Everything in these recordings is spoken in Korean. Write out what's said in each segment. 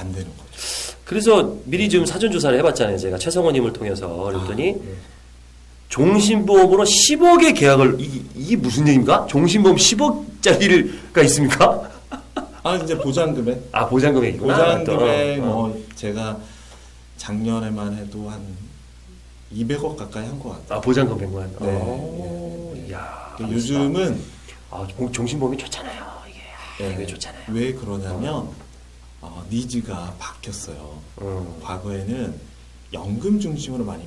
안 되는 거죠. 그래서 미리 좀 사전 조사를 해봤잖아요. 제가 최성원님을 통해서 그랬더니 아, 네. 종신보험으로 10억의 계약을 이게, 이게 무슨 얘기입니까? 종신보험 10억짜리가 있습니까? 아 이제 보장금액 아 보장금액이구나. 보장금액 또. 어. 뭐 제가 작년에만 해도 한 200억 가까이 한 것 같아요. 아 보장금액만. 네, 어, 이야. 요즘은 아 종- 종신보험이 좋잖아요. 이게 아, 네, 이게 좋잖아요. 왜 그러냐면 어, 니즈가 바뀌었어요. 음. 과거에는 연금 중심으로 많이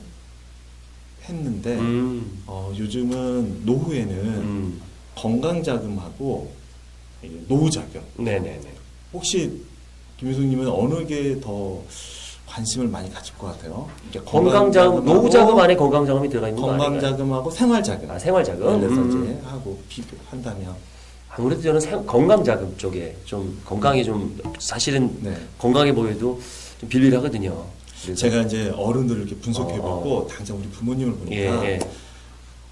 했는데 음. 어, 요즘은 노후에는 음. 건강 자금하고 이 노후 자금 네네네. 혹시 김효숙님은 어느 게 더 관심을 많이 가질 것 같아요? 건강자금, 노후자금 안에 건강자금이 들어가 있는 거 아닌가요? 건강자금하고 생활자금 아 생활자금. 그래서 음. 이제 하고 비교한다면 아무래도 저는 생- 건강 자금 쪽에 좀 건강이 좀 사실은 네. 건강해 보여도 좀 빌빌하거든요. 그래서- 제가 이제 어른들을 이렇게 분석해보고 어, 당장 우리 부모님을 보니까 예, 예.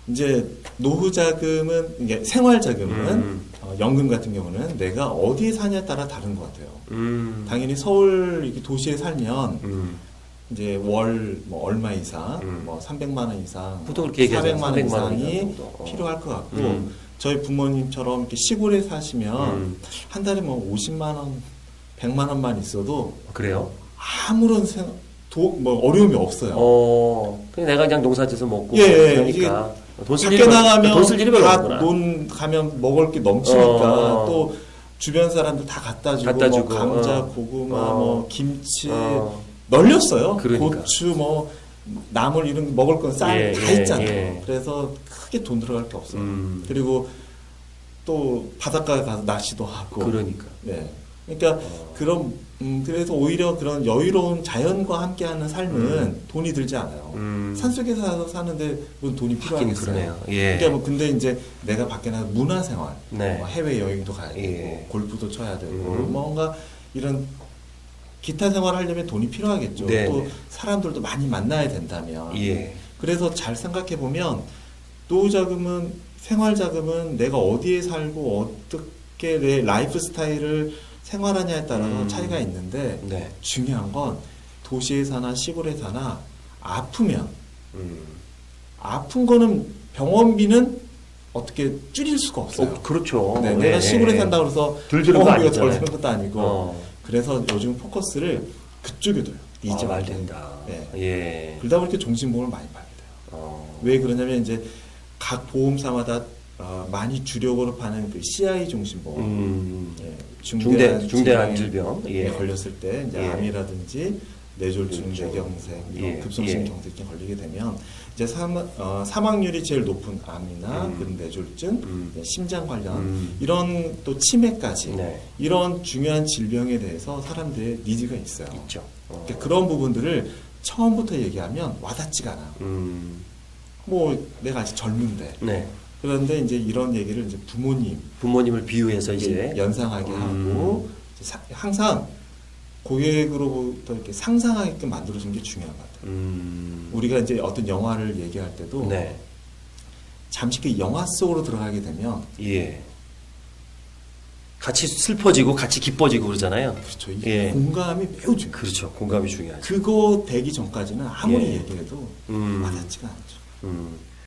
이제 노후 자금은 이게 생활 자금은 음. 어, 연금 같은 경우는 내가 어디에 사냐에 따라 다른 것 같아요. 음. 당연히 서울 이렇게 도시에 살면 음. 이제 월 뭐 얼마 이상, 음. 뭐 300만 원 이상, 보통 그렇게 얘기하죠. 400만 원 300만 원 이상이 정도. 어. 필요할 것 같고 음. 저희 부모님처럼 이렇게 시골에 사시면 음. 한 달에 뭐 50만 원, 100만 원만 있어도 그래요? 아무런 생, 도, 뭐 어려움이 없어요. 어. 그냥 내가 그냥 농사 짓어 먹고 예, 예, 그러니까 돈쓸 밖에 일이 나가면 돈쓸 일이 별로 없구나. 다논 가면 먹을 게 넘치니까 어. 또 주변 사람들 다 갖다 주고, 갖다 뭐 주고, 감자, 어. 고구마, 어. 뭐 김치 어. 널렸어요. 그러니까. 고추 뭐 나물 이런 거 먹을 건쌀 예, 다 예, 있잖아요. 예. 그래서 크게 돈 들어갈 게 없어요. 음. 그리고 또 바닷가에 가서 낚시도 하고. 그러니까. 네. 그러니까 어. 그런 음, 그래서 오히려 그런 여유로운 자연과 함께하는 삶은 돈이 들지 않아요. 음. 산속에 사서 사는데 무슨 돈이 필요하겠어요. 예. 그러니까 뭐 근데 이제 내가 밖에 나가 문화생활, 네. 뭐 해외 여행도 가야 되고 예. 골프도 쳐야 되고 음. 뭔가 이런 기타 생활 하려면 돈이 필요하겠죠. 네, 또 네. 사람들도 많이 만나야 된다면. 예. 그래서 잘 생각해 보면 노후 자금은 생활 자금은 내가 어디에 살고 어떻게 내 라이프 스타일을 생활하냐에 따라서 음. 차이가 있는데 네. 중요한 건 도시에 사나 시골에 사나 아프면 음. 아픈 거는 병원비는 어떻게 줄일 수가 없어요. 어, 그렇죠. 네, 네. 내가 시골에 산다 그래서 병원비가 덜. 드는 것도 아니고 어. 그래서 요즘 포커스를 그쪽에 둬요. 이제 말 이제 된다. 네. 예. 그러다 보니까 종신보험을 많이 팔게 돼요. 어. 왜 그러냐면 이제 각 보험사마다 어, 많이 주력으로 파는 그 CI 종신보험, 음. 예, 중대 중대한 질병에 질병. 예. 걸렸을 때 이제 예. 암이라든지 뇌졸중. 뇌경색, 이런 예, 급성심 예. 경색증 걸리게 되면 이제 사망, 어, 사망률이 제일 높은 암이나 음. 그런 뇌졸중, 음. 네, 심장 관련 음. 이런 또 치매까지 네. 이런 중요한 질병에 대해서 사람들의 니즈가 있어요. 있죠. 어. 그러니까 그런 부분들을 처음부터 얘기하면 와닿지가 않아요. 음. 뭐 내가 아직 젊은데 네. 그런데 이제 이런 얘기를 이제 부모님 부모님을 비유해서 이제 연상하게 음. 하고 항상 고객으로부터 이렇게 상상하게끔 만들어주는 게 중요한 것 같아요. 음. 우리가 이제 어떤 영화를 얘기할 때도 네. 잠시 그 영화 속으로 들어가게 되면 예. 같이 슬퍼지고 같이 기뻐지고 그러잖아요. 그렇죠. 이게 예. 공감이 매우 중요해요. 그렇죠. 공감이 중요하죠. 그거 되기 전까지는 아무리 예. 얘기해도 음. 와닿지가 않죠. 음.